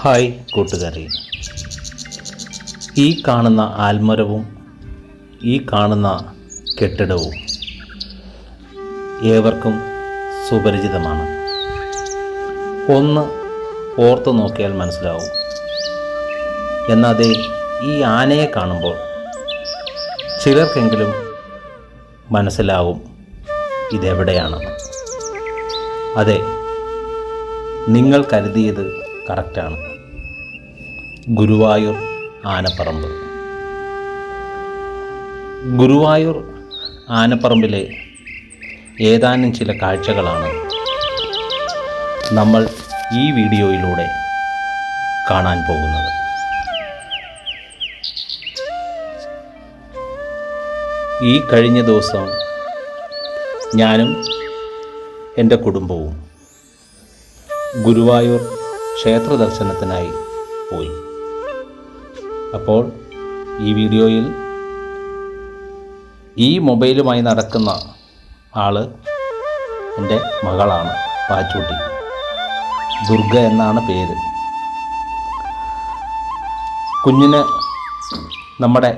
Hi കൂട്ടുകാരി. ഈ കാണുന്ന ആൽമരവും ഈ കാണുന്ന കെട്ടിടവും ഏവർക്കും സുപരിചിതമാണ്. ഒന്ന് ഓർത്തു നോക്കിയാൽ മനസ്സിലാവും. എന്നാതെ ഈ ആനയെ കാണുമ്പോൾ ചിലർക്കെങ്കിലും മനസ്സിലാവും ഇതെവിടെയാണെന്ന് അതെ നിങ്ങൾ കരുതിയത് കറക്റ്റാണ്. ഗുരുവായൂർ ആനപ്പറമ്പ്. ഗുരുവായൂർ ആനപ്പറമ്പിലെ ഏതാനും ചില കാഴ്ചകളാണ് നമ്മൾ ഈ വീഡിയോയിലൂടെ കാണാൻ പോകുന്നത്. ഈ കഴിഞ്ഞ ദിവസം ഞാനും എന്റെ കുടുംബവും ഗുരുവായൂർ ക്ഷേത്ര ദർശനത്തിനായി പോയി. അപ്പോൾ ഈ വീഡിയോയിൽ ഈ മൊബൈലുമായി നടക്കുന്ന ആൾ എന്റെ മകളാണ് പാച്ചൂട്ടി. ദുർഗ എന്നാണ് പേര്. കുഞ്ഞിന് നമ്മുടെ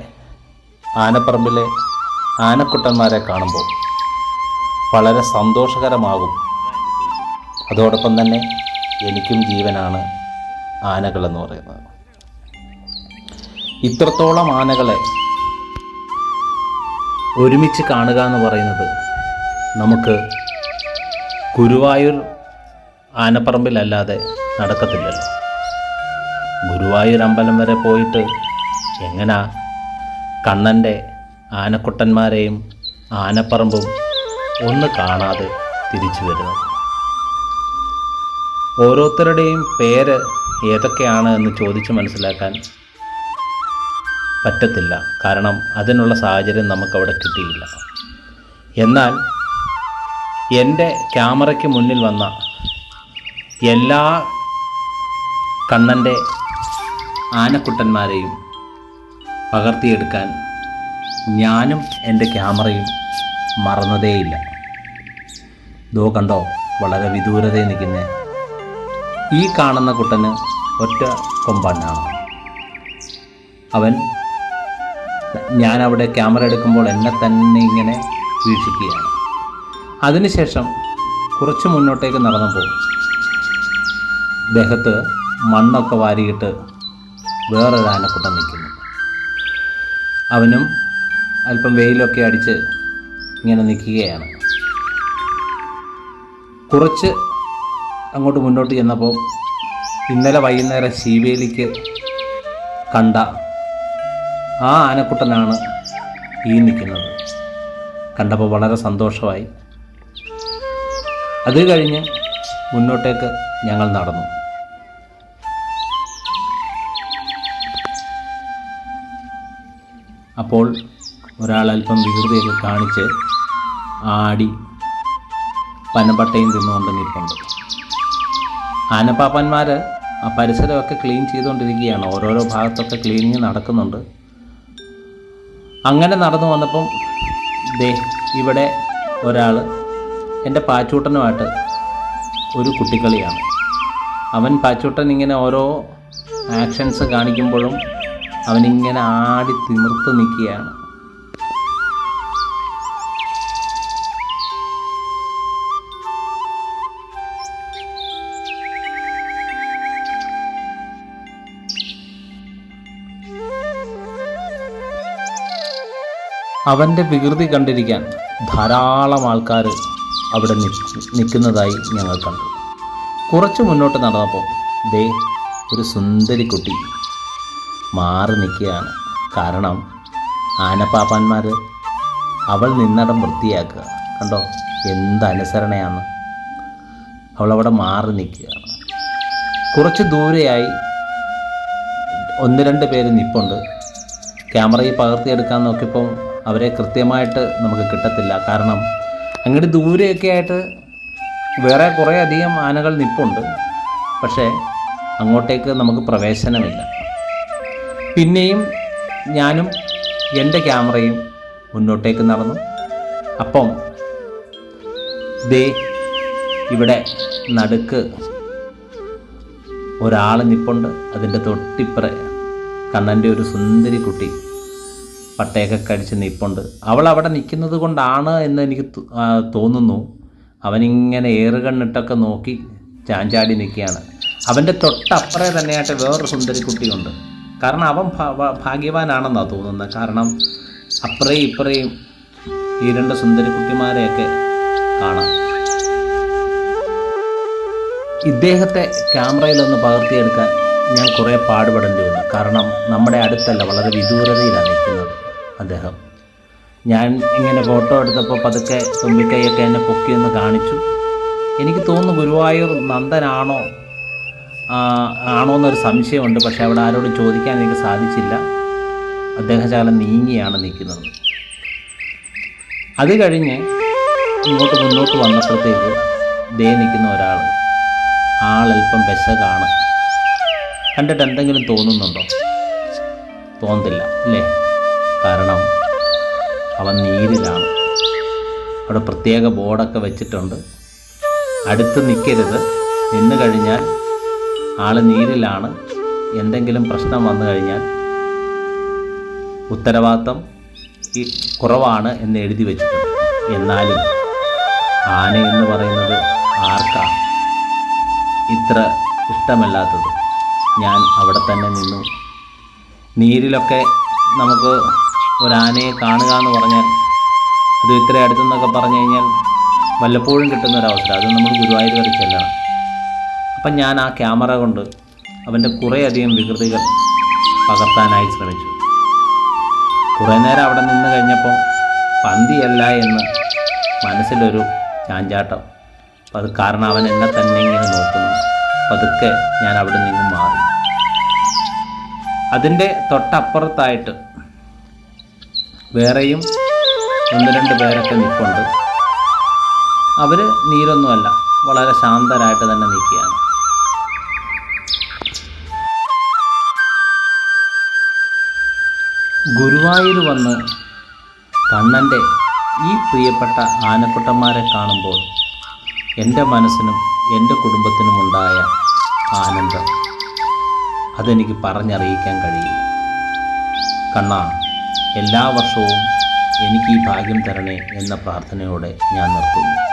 ആനപ്പറമ്പിലെ ആനക്കുട്ടന്മാരെ കാണുമ്പോൾ വളരെ സന്തോഷകരമാകും. അതോടൊപ്പം തന്നെ എനിക്കും ജീവനാണ് ആനകളെന്ന് പറയുന്നത്. ഇത്രത്തോളം ആനകളെ ഒരുമിച്ച് കാണുക എന്ന് പറയുന്നത് നമുക്ക് ഗുരുവായൂർ ആനപ്പറമ്പിലല്ലാതെ നടക്കത്തില്ലല്ലോ. ഗുരുവായൂർ അമ്പലം വരെ പോയിട്ട് എങ്ങനാ കണ്ണന്റെ ആനക്കുട്ടന്മാരെയും ആനപ്പറമ്പും ഒന്ന് കാണാതെ തിരിച്ചു വരുന്നത്? ഓരോരുത്തരുടെയും പേര് ഏതൊക്കെയാണ് എന്ന് ചോദിച്ച് മനസ്സിലാക്കാൻ പറ്റത്തില്ല. കാരണം അതിനുള്ള സാഹചര്യം നമുക്കവിടെ കിട്ടിയില്ല. എന്നാൽ എന്റെ ക്യാമറയ്ക്ക് മുന്നിൽ വന്ന എല്ലാ കണ്ണന്റെ ആനക്കുട്ടന്മാരെയും പകർത്തിയെടുക്കാൻ ഞാനും എന്റെ ക്യാമറയും മറന്നതേയില്ല. ദോ കണ്ടോ വളരെ വിദൂരതയിൽ നിൽക്കുന്നേ. ഈ കാണുന്ന കുട്ടന് ഒറ്റ കൊമ്പനാണ് അവൻ ഞാൻ അവിടെ ക്യാമറ എടുക്കുമ്പോൾ എന്നെ തന്നെ ഇങ്ങനെ വീക്ഷിക്കുകയാണ്. അതിനുശേഷം കുറച്ച് മുന്നോട്ടേക്ക് നടന്നപ്പോൾ ദേഹത്ത് മണ്ണൊക്കെ വാരിയിട്ട് വേറൊരു ആനക്കുട്ടൻ നിൽക്കുന്നു. അവനും അല്പം വെയിലൊക്കെ അടിച്ച് ഇങ്ങനെ നിൽക്കുകയാണ്. കുറച്ച് അങ്ങോട്ട് മുന്നോട്ട് ചെന്നപ്പോൾ ഇന്നലെ വൈകുന്നേരം ശീവേലിക്ക് കണ്ട ആ ആനക്കുട്ടനാണ് ഈ നിൽക്കുന്നത്. കണ്ടപ്പോൾ വളരെ സന്തോഷമായി. അത് കഴിഞ്ഞ് മുന്നോട്ടേക്ക് ഞങ്ങൾ നടന്നു. അപ്പോൾ ഒരാൾ അല്പം വികൃതിയൊക്കെ കാണിച്ച് ആടി പനപ്പട്ടയും തിന്നുകൊണ്ട് നിൽപ്പുണ്ട്. ആനപ്പാപ്പന്മാർ ആ പരിസരമൊക്കെ ക്ലീൻ ചെയ്തുകൊണ്ടിരിക്കുകയാണ്. ഓരോരോ ഭാഗത്തൊക്കെ ക്ലീനിങ് നടക്കുന്നുണ്ട്. അങ്ങനെ നടന്നു വന്നപ്പം ദേ ഇവിടെ ഒരാൾ എന്റെ പാച്ചൂട്ടനുമായിട്ട് ഒരു കുട്ടിക്കളിയാണ്. അവൻ പാച്ചൂട്ടൻ ഇങ്ങനെ ഓരോ ആക്ഷൻസ് കാണിക്കുമ്പോഴും അവനിങ്ങനെ ആടി തിമിർത്ത് നിൽക്കുകയാണ്. അവന്റെ വികൃതി കണ്ടിരിക്കാൻ ധാരാളം ആൾക്കാർ അവിടെ നിൽക്കുന്നതായി ഞങ്ങൾ കണ്ടു. കുറച്ച് മുന്നോട്ട് നടന്നപ്പോൾ ദേ ഒരു സുന്ദരി കുട്ടി മാറി നിൽക്കുകയാണ്. കാരണം ആനപ്പാപ്പാന്മാർ അവൾ നിന്നടം വൃത്തിയാക്കുക. കണ്ടോ? എന്ത് അനുസരണയാണ്? അവളവിടെ മാറി നിൽക്കുകയാണ് കുറച്ച് ദൂരെയായി ഒന്ന് രണ്ട് പേര് നിപ്പുണ്ട്. ക്യാമറയിൽ പകർത്തിയെടുക്കാൻ നോക്കിയപ്പോൾ അവരെ കൃത്യമായിട്ട് നമുക്ക് കിട്ടത്തില്ല. കാരണം അങ്ങോട്ട് ദൂരെയൊക്കെ ആയിട്ട് വേറെ കുറേ അധികം ആനകൾ നിപ്പുണ്ട്. പക്ഷേ അങ്ങോട്ടേക്ക് നമുക്ക് പ്രവേശനമില്ല. പിന്നെയും ഞാനും എന്റെ ക്യാമറയും മുന്നോട്ടേക്ക് നടന്നു. അപ്പം ദേ ഇവിടെ നടുക്ക് ഒരാൾ നിപ്പുണ്ട്. അതിന്റെ തൊട്ടിപ്പുറ കണ്ണന്റെ ഒരു സുന്ദരി കുട്ടി. പട്ടയൊക്കെ കടിച്ച് നിൽപ്പുണ്ട് അവൾ അവിടെ നിൽക്കുന്നത് കൊണ്ടാണ് എന്ന് എനിക്ക് തോന്നുന്നു. അവനിങ്ങനെ ഏറുകണ്ണിട്ടൊക്കെ നോക്കി ചാഞ്ചാടി നിൽക്കുകയാണ്. അവന്റെ തൊട്ടപ്പുറേ തന്നെയായിട്ട് വേറൊരു സുന്ദരി കുട്ടിയുണ്ട് കാരണം അവൻ ഭാഗ്യവാനാണെന്നാണ് തോന്നുന്നത് കാരണം അപ്പുറയും ഇപ്പുറയും ഈ രണ്ട് സുന്ദരി കുട്ടിമാരെയൊക്കെ കാണാം. ഇദ്ദേഹത്തെ ക്യാമറയിലൊന്ന് പകർത്തിയെടുക്കാൻ ഞാൻ കുറേ പാടുപെടേണ്ടി വന്നു കാരണം നമ്മുടെ അടുത്തല്ല വളരെ വിദൂരതയിലാണ് നിൽക്കുന്നത്. അദ്ദേഹം. ഞാൻ ഇങ്ങനെ ഫോട്ടോ എടുത്തപ്പോൾ പതുക്കെ തുമ്പിക്കൈയൊക്കെ എന്നെ പൊക്കിയൊന്ന് കാണിച്ചു. എനിക്ക് തോന്നുന്നു ഗുരുവായൂർ നന്ദനാണോ ആണോ എന്നൊരു സംശയമുണ്ട് പക്ഷേ അവിടെ ആരോടും ചോദിക്കാൻ എനിക്ക് സാധിച്ചില്ല. അദ്ദേഹം ശകലം നീങ്ങിയാണ് നിൽക്കുന്നത്. അത് കഴിഞ്ഞ് ഇങ്ങോട്ട് മുന്നോട്ട് വന്നപ്പോഴത്തേക്ക് ദേ നിൽക്കുന്ന ഒരാൾ ആളല്പം വിശകാണ്. കണ്ടിട്ട് എന്തെങ്കിലും തോന്നുന്നുണ്ടോ? തോന്നില്ല അല്ലേ? കാരണം അവൻ നീരിലാണ്. അവിടെ പ്രത്യേക ബോർഡൊക്കെ വെച്ചിട്ടുണ്ട്. അടുത്ത് നിൽക്കരുത് നിന്ന് കഴിഞ്ഞാൽ ആൾ നീരിലാണ്. എന്തെങ്കിലും പ്രശ്നം വന്നു കഴിഞ്ഞാൽ ഉത്തരവാദിത്തം ഈ കുറവാണ് എന്ന് എഴുതി വെച്ചിട്ടുണ്ട്. എന്നാലും ആന എന്ന് പറയുന്നത് ആർക്കാണ് ഇത്ര ഇഷ്ടമല്ലാത്തത്. ഞാൻ അവിടെ തന്നെ നിന്നു. നീരിലൊക്കെ നമുക്ക് ഒരാനയെ കാണുക എന്ന് പറഞ്ഞാൽ അത് ഇത്ര അടുത്തെന്നൊക്കെ പറഞ്ഞു കഴിഞ്ഞാൽ വല്ലപ്പോഴും കിട്ടുന്ന ഒരവസരം അത് നമ്മൾ ഗുരുവായൂർ വരെ ചെല്ലണം. അപ്പം ഞാൻ ആ ക്യാമറ കൊണ്ട് അവന്റെ കുറേയധികം വികൃതികൾ പകർത്താനായി ശ്രമിച്ചു. കുറേ നേരം അവിടെ നിന്ന് കഴിഞ്ഞപ്പോൾ പന്തിയല്ല എന്ന് മനസ്സിലൊരു ചാഞ്ചാട്ടം. അപ്പം അത് കാരണം അവൻ എന്നെ തന്നെ ഇങ്ങനെ നോക്കുന്നു. പതുക്കെ ഞാൻ അവിടെ നിന്നും മാറി. അതിന്റെ തൊട്ടപ്പുറത്തായിട്ട് വേറെയും ഒന്ന് രണ്ട് പേരൊക്കെ നിൽപ്പുണ്ട് അവർ നീരൊന്നുമല്ല വളരെ ശാന്തരായിട്ട് തന്നെ നിൽക്കുകയാണ്. ഗുരുവായൂർ വന്ന് കണ്ണന്റെ ഈ പ്രിയപ്പെട്ട ആനക്കുട്ടന്മാരെ കാണുമ്പോൾ എന്റെ മനസ്സിനും എന്റെ കുടുംബത്തിനുമുണ്ടായ ആനന്ദം. അതെനിക്ക് പറഞ്ഞറിയിക്കാൻ കഴിയില്ല. കണ്ണ എല്ലാ വർഷവും എനിക്ക് ഈ ഭാഗ്യം തരണേ എന്ന പ്രാർത്ഥനയോടെ ഞാൻ നിർത്തുന്നു.